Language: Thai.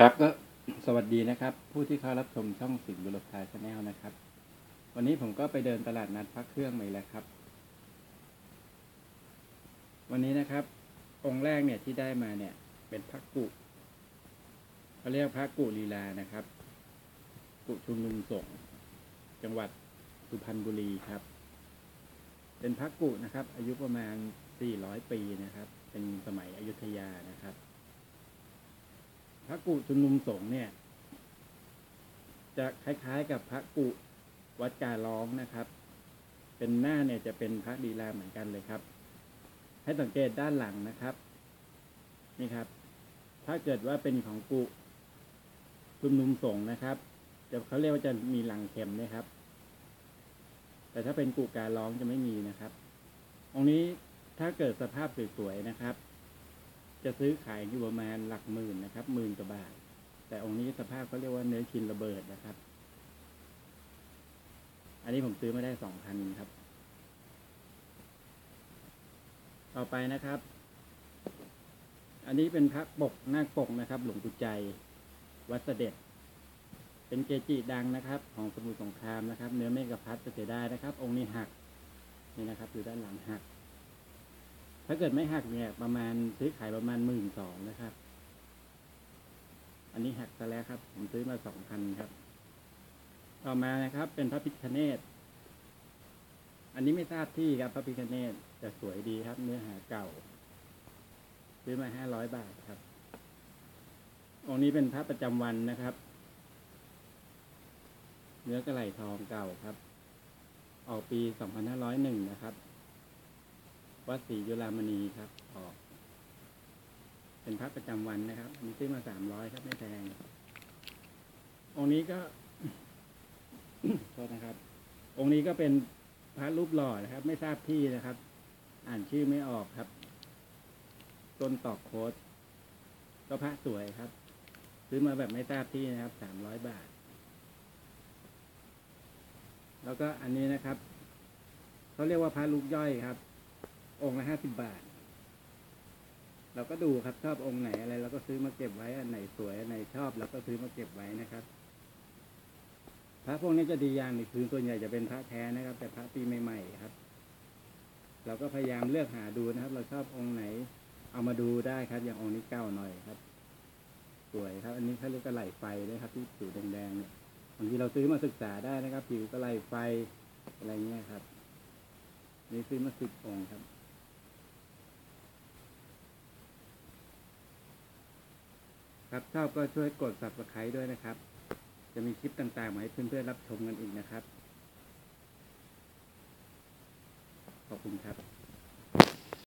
ครับก็สวัสดีนะครับ ผู้ที่เข้ารับชมช่องสิงห์บุรพาชาแนลนะครับ วันนี้ผมก็ไปเดินตลาดนัดพักเครื่องใหม่แล้วครับ วันนี้นะครับ องค์แรกเนี่ยที่ได้มาเนี่ย เป็นพระกุเขาเรียกพระกุลีลานะครับ กุชุมนุมสงฆ์จังหวัดสุพรรณบุรีครับ เป็นพระกุนะครับ อายุประมาณ400ปีนะครับ เป็นสมัยอยุธยานะครับ กุชุมนุมสงฆ์เนี่ย จะคล้ายๆกับพระกุวัดกาล้องนะครับ เป็นหน้าเนี่ยจะเป็นพระลีลาเหมือนกันเลยครับ ให้สังเกตด้านหลังนะครับ นี่ครับ ถ้าเกิดว่าเป็นของกุชุมนุมสงฆ์นะครับจะเขาเรียกว่าจะมีหลังเข็มนะครับ แต่ถ้าเป็นกุการร้องจะไม่มีนะครับองนี้ถ้าเกิดสภาพสวยๆนะครับ จะซื้อขายอยู่ประมาณหลักหมื่นนะครับหมื่นกว่าบาท แต่องค์นี้สภาพเขาเรียกว่าเนื้อชินระเบิดนะครับ อันนี้ผมซื้อมาได้สองพันครับ ต่อไปนะครับ อันนี้เป็นพระปกหน้าปกนะครับ หลวงปู่ใจ วัดเสด็จ เป็นเกจิดังนะครับ ของสมุทรสงครามนะครับ เนื้อเมฆพัดจะเสียได้นะครับ องค์นี้หักนี่นะครับอยู่ด้านหลังหัก ถ้าเกิดไม่หักเนี่ย ประมาณซื้อขายประมาณหมื่นสองนะครับ อันนี้หักซะแล้วครับ ผมซื้อมาสองพันครับ ต่อมานะครับ เป็นพระพิฆเนศอันนี้ไม่ทราบที่ครับ พระพิฆเนศแต่สวยดีครับ เนื้อหาเก่า ซื้อมาห้าร้อยบาทครับ องค์นี้เป็นพระประจำวันนะครับ เนื้อกระไหลทองเก่าครับ ออกปีสองพันห้าร้อยหนึ่งนะครับ วัดศรีจุฬามณีครับ ออก เป็นพระประจำวันนะครับ มีซื้อมาสามร้อยครับ ไม่แพงองค์นี้ก็โทษนะครับ องค์นี้ก็เป็นพระรูปหล่อนะครับ ไม่ทราบที่นะครับ อ่านชื่อไม่ออกครับ ต้นตอกโคดก็พระสวยครับ ซื้อมาแบบไม่ทราบที่นะครับสามร้อยบาท แล้วก็อันนี้นะครับเขาเรียกว่าพระลูกย่อยครับ องค์ละห้าสิบบาท เราก็ดูครับชอบองค์ไหนอะไรเราก็ซื้อมาเก็บไว้อันไหนสวยอันไหนชอบเราก็ซื้อมาเก็บไว้นะครับพระพวกนี้จะดีอย่างหนึ่งคือส่วนใหญ่จะเป็นพระแท้นะครับ แต่พระปีใหม่ๆครับ เราก็พยายามเลือกหาดูนะครับ เราชอบองค์ไหน เอามาดูได้ครับ อย่างองค์นี้เก้าหน่อยครับ สวยครับ อันนี้เขาเรียกกระไหลไฟนะครับ ที่ผิวแดงๆเนี่ยบางทีเราซื้อมาศึกษาได้นะครับ ผิวกระไหลไฟอะไรเงี้ยครับ นี่ซื้อมาสิบองค์ครับ ครับชอบก็ช่วยกด subscribe ด้วยนะครับ จะมีคลิปต่างๆมาให้เพื่อนๆรับชมกันอีกนะครับ ขอบคุณครับ